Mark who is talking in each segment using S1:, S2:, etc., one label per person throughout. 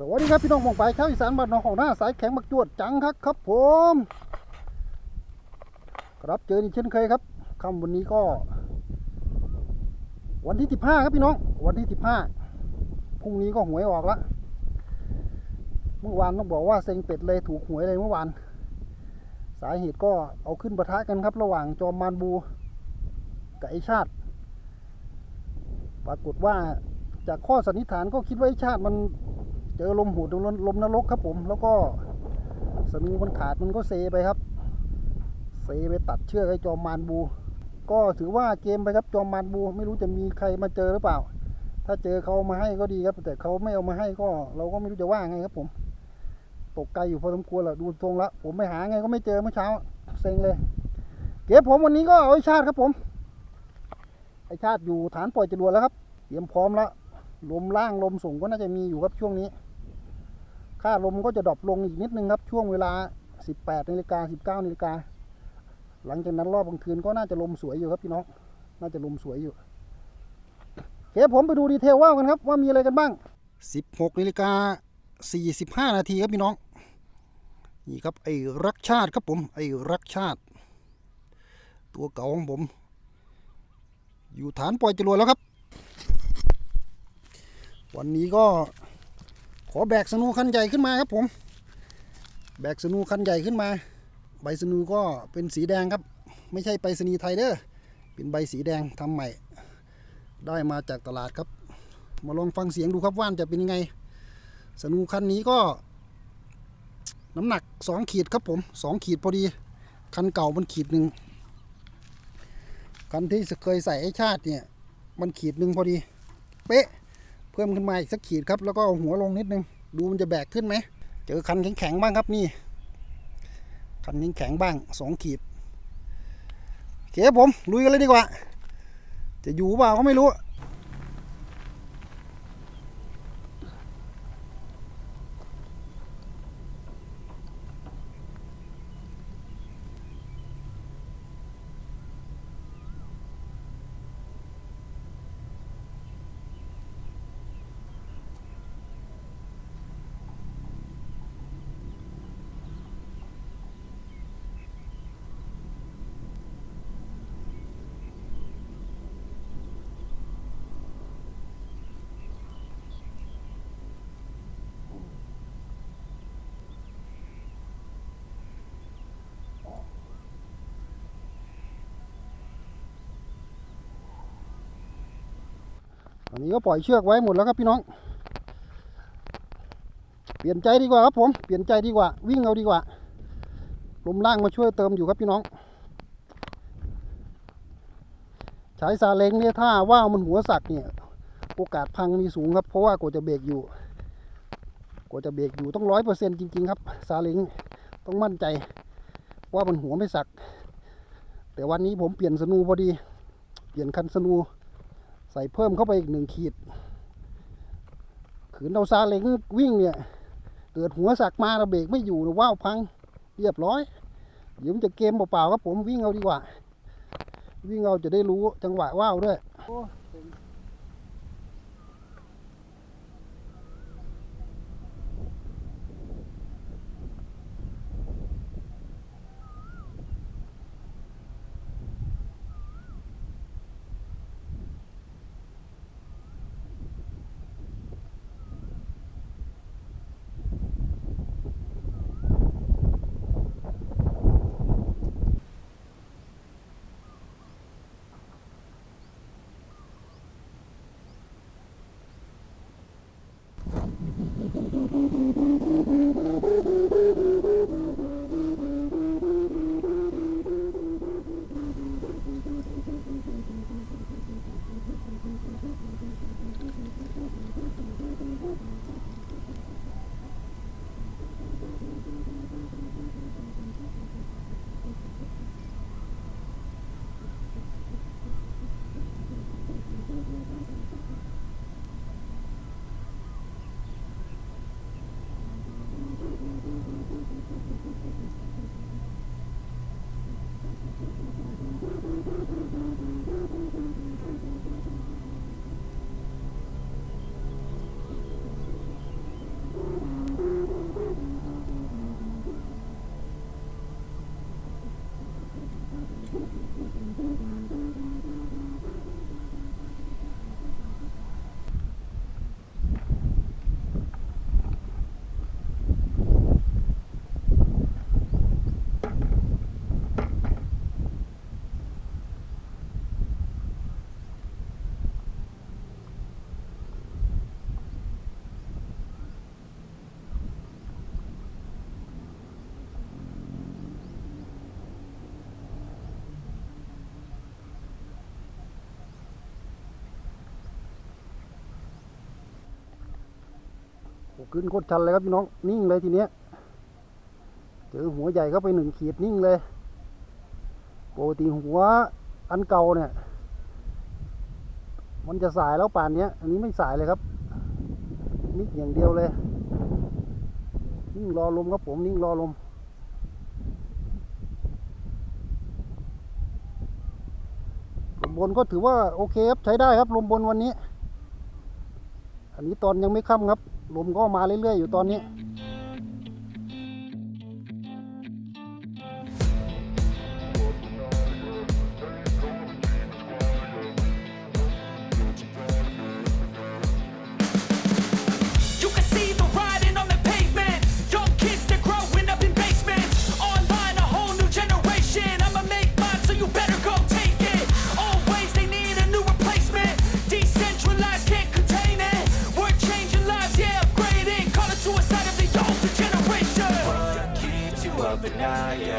S1: สวัสดีครับพี่น้องมองไปข้าวอีสานบ้านน้องของหน้าสายแข็งบักจวดจังครับครับผม ครับเจออีกเช่นเคยครับคำวันนี้ก็ วันที่สิบห้าครับพี่น้อง วันที่สิบห้าพรุ่งนี้ก็หวยออกละเมื่อวานต้องบอกว่าเซ็งเป็ดเลยถูกหวยเลยเมื่อวาน สาเหตุก็เอาขึ้นประทะกันครับ ระหว่างจอมมารบูกับไอชาติ ปรากฏว่าจากข้อสันนิษฐานก็คิดว่าไอชาติมัน เจอลมหูดลมลมนรกครับผม แล้วก็สนูมันขาดมันก็เซไปครับ เซไปตัดเชือกไอ้จอมมารบู ก็ถือว่าเกมไปครับจอมมารบู ไม่รู้จะมีใครมาเจอหรือเปล่า ถ้าเจอเขาเอามาให้ก็ดีครับ แต่เขาไม่เอามาให้ก็เราก็ไม่รู้จะว่าไงครับผม ตกไกลอยู่พอสมควรแหละดูทรงล้วผมไปหาไงก็ไม่เจอเมื่อเช้าเซ็งเลย เก็บผมวันนี้ก็เอาไอชาติครับผมไอชาติอยู่ฐานปล่อยจรวดแล้วครับเตรียมพร้อมแล้วลมล่างลมส่งก็น่าจะมีอยู่ครับช่วงนี้ ค่าลมก็จะดรอปลงอีกนิดนึงครับ ช่วงเวลา 18นาฬิกา19นาฬิกาหลังจากนั้นรอบกลางคืนก็น่าจะลมสวยอยู่ครับพี่น้อง น่าจะลมสวยอยู่โอเคผมไปดูดีเทลว่าวกันครับ ว่ามีอะไรกันบ้าง 16นาฬิกา45นาทีครับพี่น้อง นี่ครับไอ้รักชาติครับผมไอ้รักชาติ ตัวเก่าของผม อยู่ฐานปล่อยจรวดแล้วครับ วันนี้ก็ อแบกสนูคันใหญ่ขึ้นมาครับผม แบกสนูคันใหญ่ขึ้นมา ใบสนูก็เป็นสีแดงครับ ไม่ใช่ไปรษณีไทยเด้อเป็นใบสีแดงทำใหม่ ได้มาจากตลาดครับ มาลองฟังเสียงดูครับว่านจะเป็นยังไง สนูคันนี้ก็ น้ำหนักสองขีดครับผมสองขีดพอดี คันเก่ามันขีดหนึ่งคันที่เคยใส่ไอ้ชาติเนี่ย มันขีดหนึ่งพอดี เป๊ะ เพิ่มขึ้นมาอีกสักขีดครับแล้วก็เอาหัวลงนิดนึง ดูมันจะแบกขึ้นไหมเจอคันแข็งๆบ้างครับนี่คันแข็งๆบ้างสองขีดโอเคครับผมลุยกันเลยดีกว่า จะอยู่เปล่าก็ไม่รู้ อันนี้ก็ปล่อยเชือกไว้หมดแล้วครับพี่น้อง เปลี่ยนใจดีกว่าครับผม เปลี่ยนใจดีกว่า วิ่งเอาดีกว่า ลมล่างมาช่วยเติมอยู่ครับพี่น้อง ใช้ซาเล้งเนี่ยถ้าว่าวมันหัวสักเนี่ย โอกาสพังมีสูงครับ เพราะว่ากว่าจะเบรกอยู่ กว่าจะเบรกอยู่ต้องร้อยเปอร์เซ็นต์จริง ๆ ครับ ซาเล้งต้องมั่นใจว่ามันหัวไม่สัก แต่วันนี้ผมเปลี่ยนสนูพอดี เปลี่ยนคันสนู ส่เพิ่มเข้าไปอีกหนึ่งขีดขืนเราซาเล้งวิ่งเนี่ย เกิดหัวสักมาเราเบรกไม่อยู่นะว่าวพัง เรียบร้อยเดี๋ยวมันจะเกมเปล่าๆครับผมวิ่งเอาดีกว่า วิ่งเอาจะได้รู้จังหวะว่าวด้วย Thank you. โอ้ขึ้นโคตรชันเลยครับพี่น้อง นิ่งเลยทีเนี้ย เจอหัวใหญ่เข้าไปหนึ่งขีดนิ่งเลยปกติหัวอันเก่าเนี่ย มันจะสายแล้วป่านนี้อันนี้ไม่สายเลยครับนิ่งอย่างเดียวเลยนิ่งรอลมครับผมนิ่งรอลมลมบนก็ถือว่าโอเคครับใช้ได้ครับลมบนวันนี้ อันนี้ตอนยังไม่ค่ำครับ ลมก็มาเรื่อยๆอยู่ตอนนี้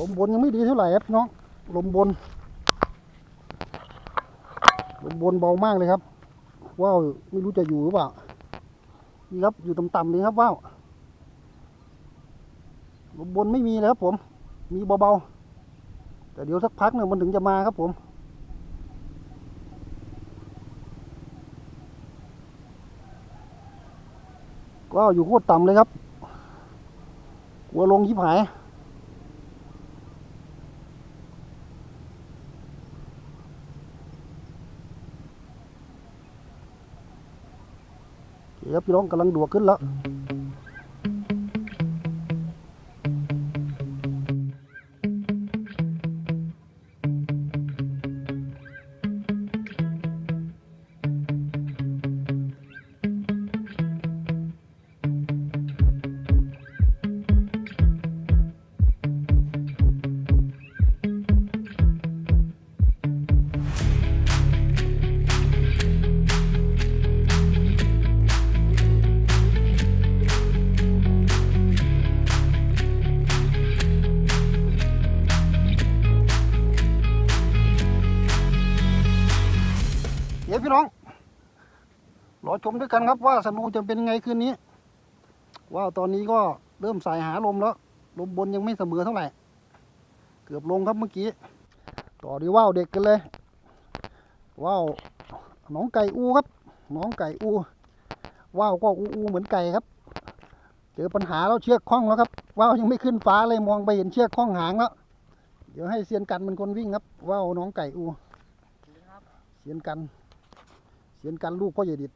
S1: ลมบนยังไม่ดีเท่าไหร่ครับพี่น้องลมบน ลมบนเบามากเลยครับว้าวไม่รู้จะอยู่หรือเปล่านี่ครับอยู่ต่ำๆเลยครับว้าวลมบนไม่มีเลยครับผม มีเบาๆแต่เดี๋ยวสักพักหนึ่งมันถึงจะมาครับผมก็อยู่โคตรต่ำเลยครับกลัวลงยิบหาย โอเคครับพี่น้องกำลังดัวขึ้นแล้ว ชมด้วยกันครับว่าสนูจะเป็นไงคืนนี้ว่าวตอนนี้ก็เริ่มสายหาลมแล้ว ลมบนยังไม่เสมอเท่าไหร่ เกือบลงครับเมื่อกี้ ต่อดีว่าวเด็กกันเลยว่าวน้องไก่อูครับ น้องไก่อูว่าวก็อูอูเหมือนไก่ครับ เจอปัญหาแล้วเชือกคล้องแล้วครับว่าวยังไม่ขึ้นฟ้าเลยมองไปเห็นเชือกคล้องหางแล้วเดี๋ยวให้เซียนกันเป็นคนวิ่งครับว่าวน้องไก่อูเซียนกันเสียนกันลูกพ่อใหญ่ดิด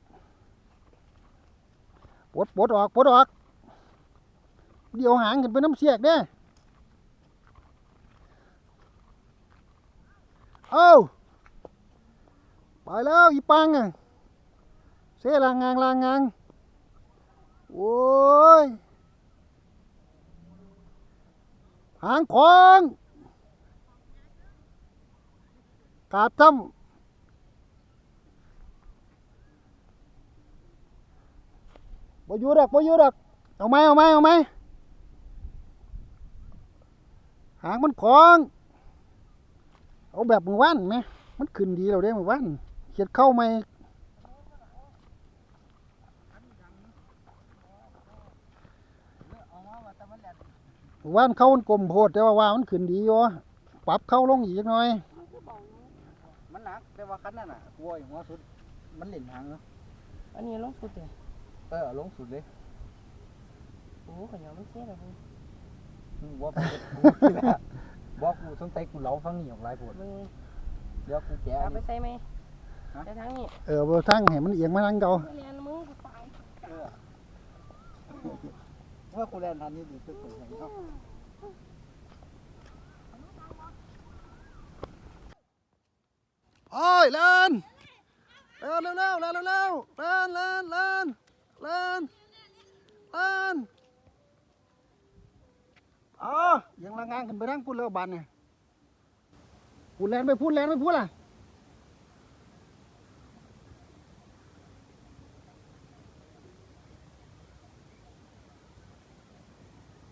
S1: ปลดปลดออกปลดออก เดี๋ยวหางขึ้นไปน้ำเสียกเด้เอาไปแล้วอีปังอะเสลางงางลางงางโอ้ยหางของกาดจ้ำ บ่อยู่ดอกบ่อยู่ดอกเอาไหมเอาไหมเอาไหมหางมันของเอาแบบมือว่านไหมมันขึ้นดีเราได้มือว่านเขียดเข้าไหมมือว่านเข้ามันกลมโพดแต่ว่าว่ามันขึ้นดีอยู่ปรับเข้าลงอีกจักหน่อย
S2: มันหนักแต่ว่าคันนั้นน่ะกลัวอย่างหัวสุด มันเหล่นหางเนาะ
S3: อันนี้ลงสุดเลย
S2: เออลงสุดเลย
S3: โอ้โหขยอมันเสียแล้วมึง
S2: มึงบอกกูกูนี่แหละบอกกูต้องเตะกูเหลาฟังนี่ออกหลายปวด
S3: มึง
S2: เดี๋ยวกูแกะ
S3: เอาไป
S2: นี่
S3: ใส่ไหม
S2: ฮะ
S3: จะทั้งนี้
S1: เออบ่ทั้งให้มันเอียงมาทางเก่า
S3: เรียนมึงกูไป
S2: เมื่อกูแลนทันนี่ดีสุดคนแห่งเขา
S1: โอ้ยเล่นเร็วเร็วเร็วเร็วเร็วเร็วเล่นเล่นเล่น เล่นเล่นอ๋อยังละงานกันไปทั้งพูดเร็วบันเนี่ยพูดแลนไปพูดแลนไปพูดล่ะ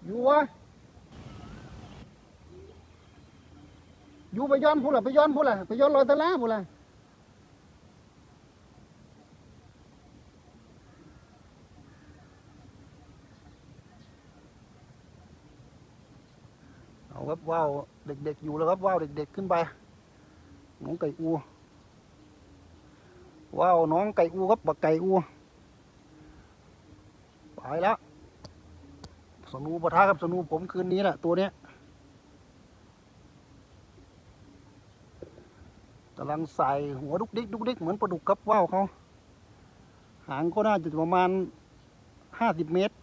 S1: อยู่วะอยู่ไปย้อนพูดล่ะไปย้อนพูดล่ะไปย้อนลอยตะล้าพูดล่ะ ครับว่าวเด็กๆอยู่แล้วครับว่าวเด็ก ๆขึ้นไป น้องไก่อูว่าวน้องไก่อูครับบักไก่อูไปแล้วสนูปะทะครับสนูผมคืนนี้แหละตัวเนี้ยกำลังใส่หัวดุกดิกดุกดิกเหมือนปลาดุกครับว่าวเขา หางก็น่าจะประมาณห้าสิบเมตร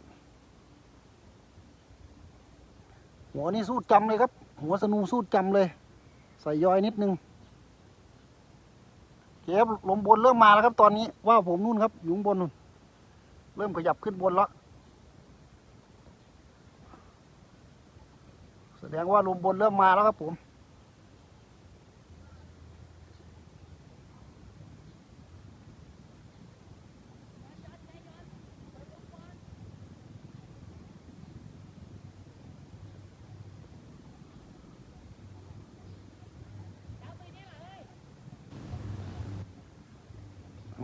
S1: หัวนี่สู้จำเลยครับ หัวสนูสู้จำเลย ใส่ย้อยนิดนึงเก็บลมบนเริ่มมาแล้วครับ ตอนนี้ว่าผมนู่นครับอยู่บนนู่นเริ่มขยับขึ้นบนแล้วแสดงว่าลมบนเริ่มมาแล้วครับผม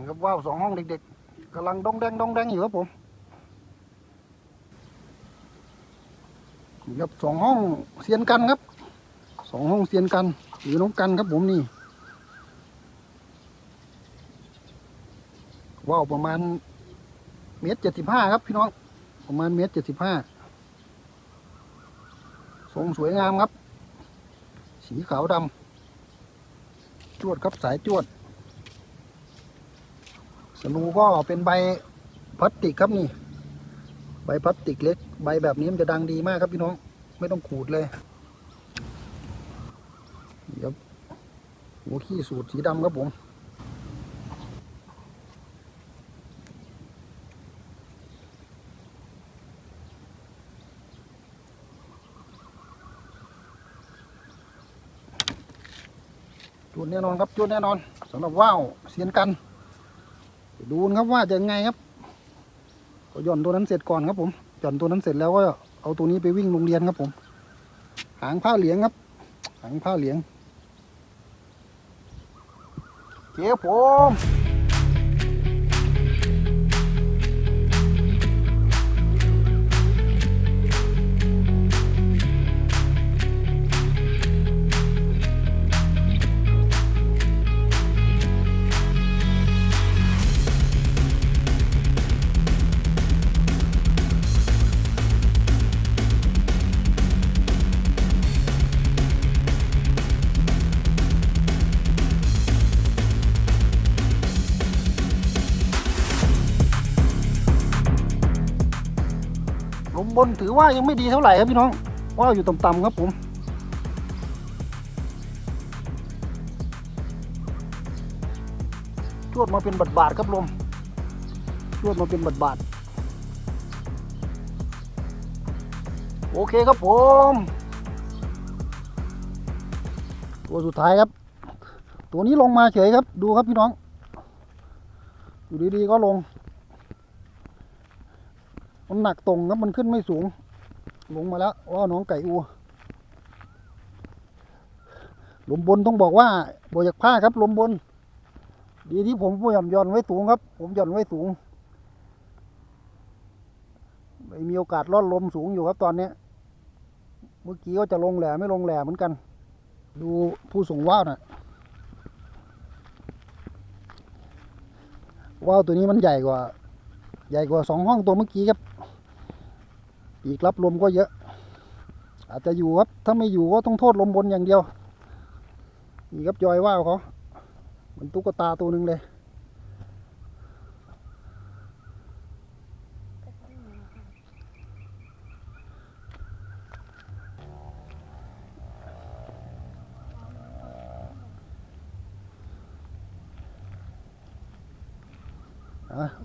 S1: ครับว่าวสองห้องเด็กๆกำลังดองแดงดองแดงอยู่ครับผมครับสองห้องเซียนกันครับสองห้องเซียนกันหรือน้องกันครับผมนี่ว่าวประมาณเมตรเจ็ดสิบห้าครับพี่น้องประมาณเมตรเจ็ดสิบห้าทรงสวยงามครับ สีขาวดำจวดครับสายจวด นูก็เป็นใบพลาสติกครับนี่ ใบพลาสติกเล็ก ใบแบบนี้มันจะดังดีมากครับพี่น้อง ไม่ต้องขูดเลย เดี๋ยวหัวขี้สูตรสีดำครับผมจุดแน่นอนครับจุดแน่นอนสำหรับว่าวเสียนกัน ดูนะครับว่าจะยังไงครับก็หย่อนตัวนั้นเสร็จก่อนครับ ผมหย่อนตัวนั้นเสร็จแล้วก็เอาตัวนี้ไปวิ่งโรงเรียนครับผม หางผ้าเหลียงครับ หางผ้าเหลียงเจ๊ผม บนถือว่ายังไม่ดีเท่าไหร่ครับพี่น้องว่าอยู่ต่ำๆครับผม ชวดมาเป็นบาดบาดครับลม ชวดมาเป็นบาดบาดโอเคครับผม ตัวสุดท้ายครับ ตัวนี้ลงมาเฉยครับ ดูครับพี่น้อง อยู่ดีๆก็ลง มันหนักตรงครับมันขึ้นไม่สูง ลงมาแล้วว่าน้องไก่อูลมบนต้องบอกว่าบอยากผ้าครับลมบน ดีที่ผมหย่อนหย่อนไว้สูงครับ ผมหย่อนไว้สูงไม่มีโอกาสลอดลมสูงอยู่ครับตอนเนี้ยเมื่อกี้ก็จะลงแหล่ไม่ลงแหล่เหมือนกัน ดูผู้ส่งว่าวน่ะว่าวตัวนี้มันใหญ่กว่า ใหญ่กว่าสองห้องตัวเมื่อกี้ครับ อีกรับลมก็เยอะ อาจจะอยู่ครับ ถ้าไม่อยู่ก็ต้องโทษลมบนอย่างเดียว นี่ครับยอยว่าวเขาเหมือนตุ๊กตาตัวหนึ่งเลย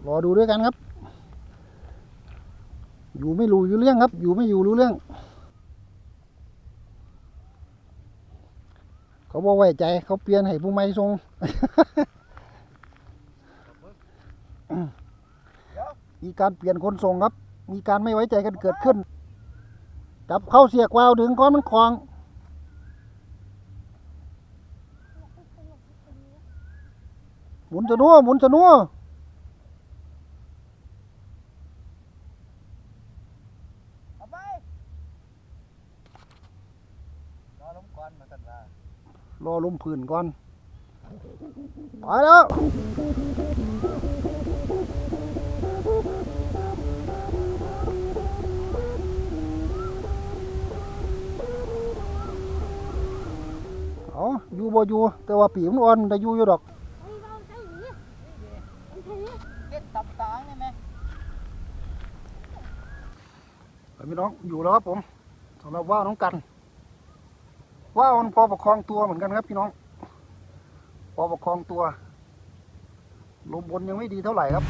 S1: รอดูด้วยกันครับ อยู่ไม่รู้อยู่เรื่องครับ อยู่ไม่อยู่รู้เรื่อง เขาบอกไว้ใจ เขาเปลี่ยนให้ผู้ไม่ทรงมีการเปลี่ยนคนส่งครับ มีการไม่ไว้ใจกันเกิดขึ้น จับเข้าเสียกวาวถึงก้อนมันคลองหมุนจะนัวหมุนจะนัว
S2: เอาไปรอลงก่อนมาสั่นว่าร
S1: อลมผื่นก่อน ไปแล้วเอาอยู่บ่อยู่ แต่ว่าปีมันอ่อนได้อยู่อยู่ดอก
S2: เด็ดตับตางได้ไหม
S1: พี่น้องอยู่แล้วครับผมสำหรับว่าน้องกัน ว่าวมันพอประคองตัวเหมือนกันครับพี่น้อง พอประคองตัว ลมบนยังไม่ดีเท่าไหร่ครับ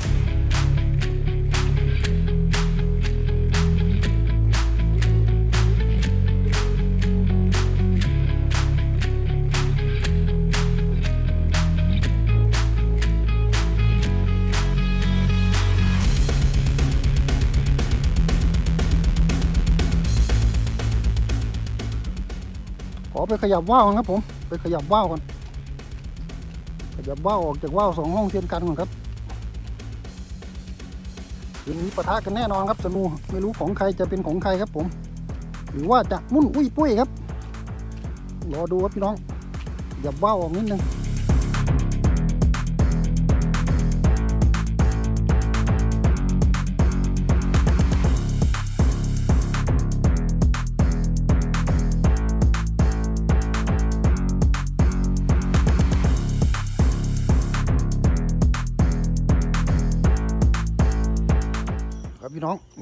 S1: ไปขยับว่าวกันครับผม ไปขยับว่าวก่อนขยับว่าวออกจากว่าวสองห้องเทียนกันก่อนครับคืนนี้ปะทะกันแน่นอนครับสนูไม่รู้ของใครจะเป็นของใครครับผม หรือว่าจะมุ่นอุ้ยปุ้ยครับรอดูครับพี่น้องขยับว่าวออกนิดนึง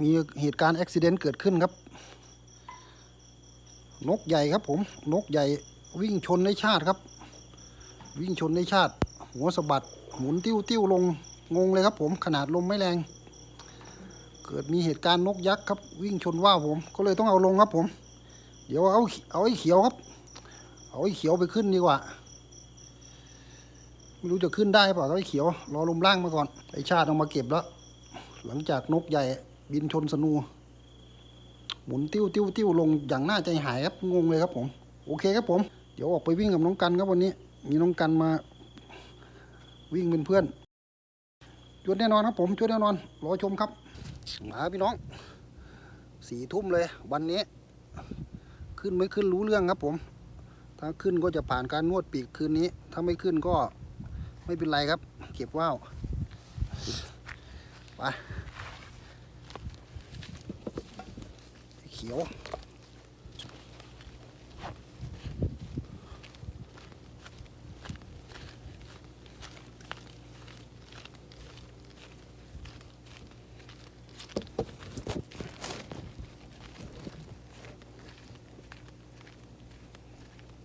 S1: มีเหตุการณ์อุบิเหตุเกิดขึ้นครับ นกใหญ่ครับผม นกใหญ่วิ่งชนในชาติครับ วิ่งชนในชาติ หัวสะบัดหมุนติ้วติ้วลงงงเลยครับผมขนาดลมไม่แรง เกิดมีเหตุการณ์นกยักษ์ครับวิ่งชนว่าวผม ก็เลยต้องเอาลงครับผม เดี๋ยวเอาเอาไอ้เขียวครับ เอาไอ้เขียวไปขึ้นดีกว่าไม่รู้จะขึ้นได้เปล่าไอ้เขียว รอลมล่างมาก่อนไอ้ชาติเอามาเก็บแล้ว หลังจากนกใหญ่ บินชนสนู หมุนติ้วติ้วติ้วลงอย่างน่าใจหายครับ งงเลยครับผม โอเคครับผม เดี๋ยวออกไปวิ่งกับน้องกันครับวันนี้ มีน้องกันมา วิ่งเป็นเพื่อนจวดแน่นอนครับผมจวดแน่นอน รอชมครับมาพี่น้อง สี่ทุ่มเลย วันนี้ ขึ้นไม่ขึ้นรู้เรื่องครับผม ถ้าขึ้นก็จะผ่านการนวดปีกคืนนี้ ถ้าไม่ขึ้นก็ไม่เป็นไรครับ เก็บว่าวไป เขียว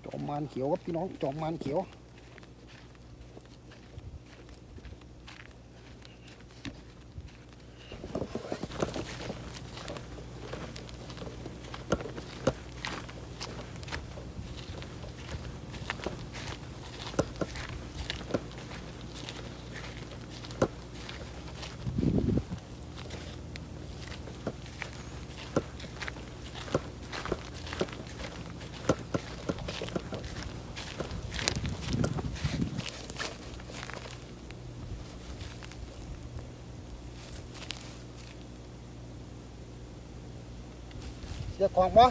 S1: จอมมานเขียวครับพี่น้องจอมมานเขียว เสียของปะ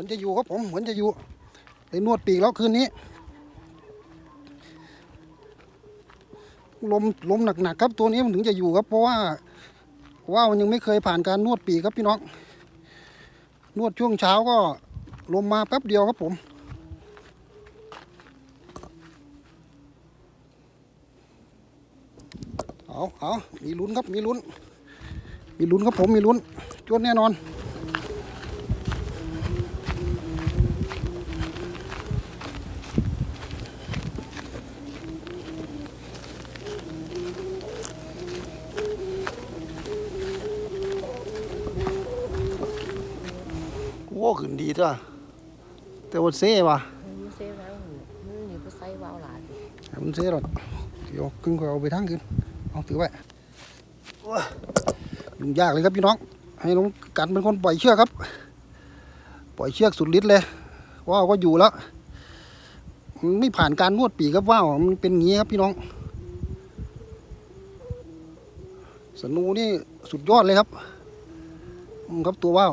S1: มือนจะอยู่ครับผมเหมือนจะอยู่ได้นวดปีกแล้วคืนนี้ ลมลมหนักๆครับตัวนี้มันถึงจะอยู่ครับ เพราะว่าว่าวมันยังไม่เคยผ่านการนวดปีกครับพี่น้อง นวดช่วงเช้าก็ลมมาแป๊บเดียวครับผมเอาเอามีลุ้นครับ มีลุ้น มีลุ้นครับผม มีลุ้นจวนแน่นอน จ้ะแต่ว่าเซ่ว่ะ
S3: มันเซฟแล้วมันอยู่ไปใส่วาวหลาน
S1: มันเซ่หรอกเดี๋ยวขึ้นก็เอาไปทั้งคืนเอาถือไว้โอ้ยยุ่งยากเลยครับพี่น้อง ให้น้องกันเป็นคนปล่อยเชือกครับ ปล่อยเชือกสุดฤทธิ์เลยว่าวก็อยู่แล้วมันไม่ผ่านการนวดปีกครับว่าวมันเป็นอย่างนี้ครับพี่น้อง สนูนี่สุดยอดเลยครับอืมครับตัวว่าว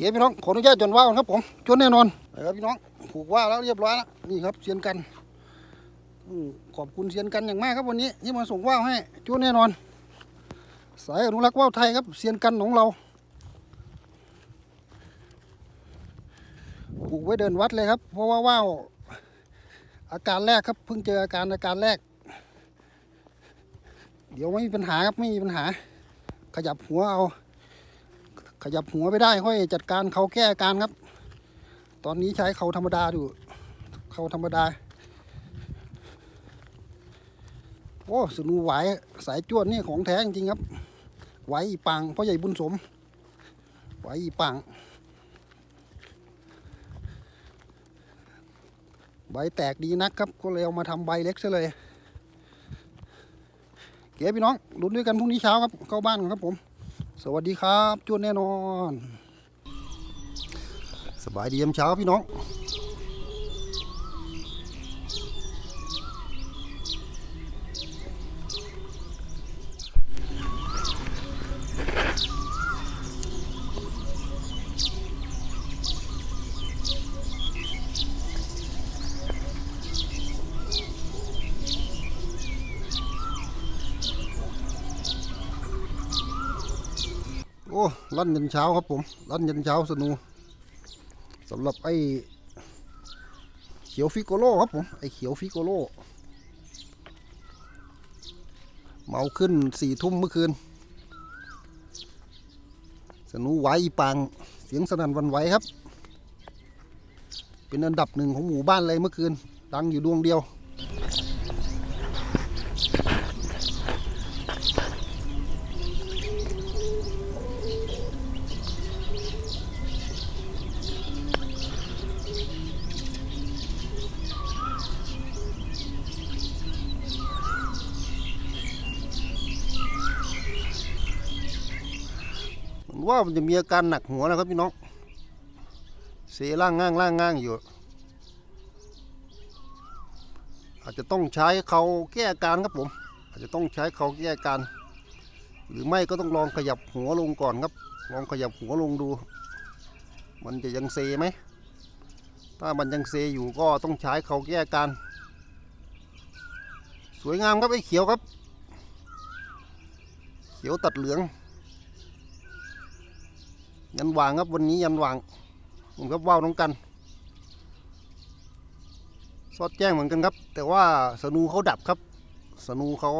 S1: เพี่น้องขออนุญาตจนว่าวครับผมจนแน่นอนนะครับพี่น้องผูกว่าวแล้วเรียบร้อยแล้วนี่ครับเซียนกันขอบคุณเซียนกันอย่างมากครับวันนี้ที่มาส่งว่าวให้จนแน่นอน สายอนุรักษ์ว่าวไทยครับเซียนกันของเราผูกไว้เดินวัดเลยครับ เพราะว่าว่าวอาการแรกครับเพิ่งเจออาการอาการแรก เดี๋ยวไม่มีปัญหาครับไม่มีปัญหา ขยับหัวเอา ขยับหัวไปได้ค่อยจัดการเขาแก้อาการครับ ตอนนี้ใช้เขาธรรมดาอยู่เขาธรรมดา โอ้สนูไหวสายจวดนี่ของแท้จริงครับ ไหวปังพ่อใหญ่บุญสม ไหวปังใบแตกดีนักครับ ก็เลยเอามาทำใบเล็กซะเลย เก๋พี่น้องลุ้นด้วยกันพรุ่งนี้เช้าครับ เข้าบ้านกันครับผม สวัสดีครับ จวนแน่นอน สบายดียามเช้าพี่น้อง ลั่นยันเช้าครับผมลั่นยันเช้าสนุสำหรับไอ้เขียวฟิโกโลครับผมไอ้เขียวฟิโกโลเมาขึ้นสี่ทุ่มเมื่อคืน สนุไหวอีปังเสียงสนั่นวันไหวครับ เป็นอันดับหนึ่งของหมู่บ้านเลยเมื่อคืน ดังอยู่ดวงเดียวามันจะมีอาการหนักหัวนะครับพี่น้องเสียล่างง่างล่างง่างอยู่ อาจจะต้องใช้เขาแก้อาการครับผม อาจจะต้องใช้เขาแก้อาการ หรือไม่ก็ต้องลองขยับหัวลงก่อนครับ ลองขยับหัวลงดู มันจะยังเซไหมถ้ามันยังเซอยู่ก็ต้องใช้เขาแก้อาการ สวยงามครับไอ้เขียวครับ เขียวตัดเหลือง ยันวางครับวันนี้ยันวางผมครับว่าวน้องกันซอดแจ้งเหมือนกันครับ แต่ว่าสนูเขาดับครับ สนูเขา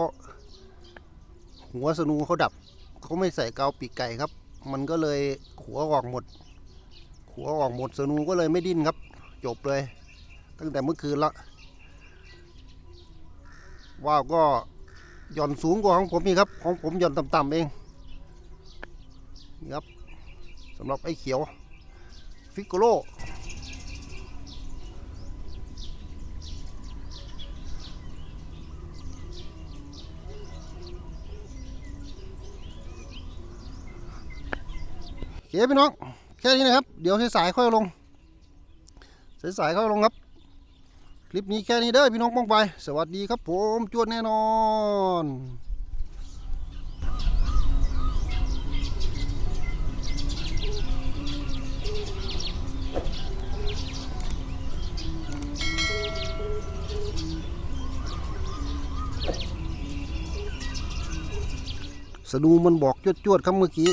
S1: หัวสนูเขาดับเขาไม่ใส่กาวปีกไก่ครับ มันก็เลยขัวออกหมดขัวออกหมดสนูก็เลยไม่ดิ้นครับ จบเลย ตั้งแต่เมื่อคืนละว่าวก็หย่อนสูงกว่าของผมอีกครับ ของผมหย่อนต่ำๆเองนี่ครับ สำหรับไอ้เขียว ฟิกโกโลโอเคพี่น้อง แค่นี้นะครับ เดี๋ยวสายๆค่อยลง สายๆค่อยลงครับ คลิปนี้แค่นี้เด้อพี่น้องป้องไป สวัสดีครับผม จวดแน่นอน สนูมันบอกจวดๆครับเมื่อกี้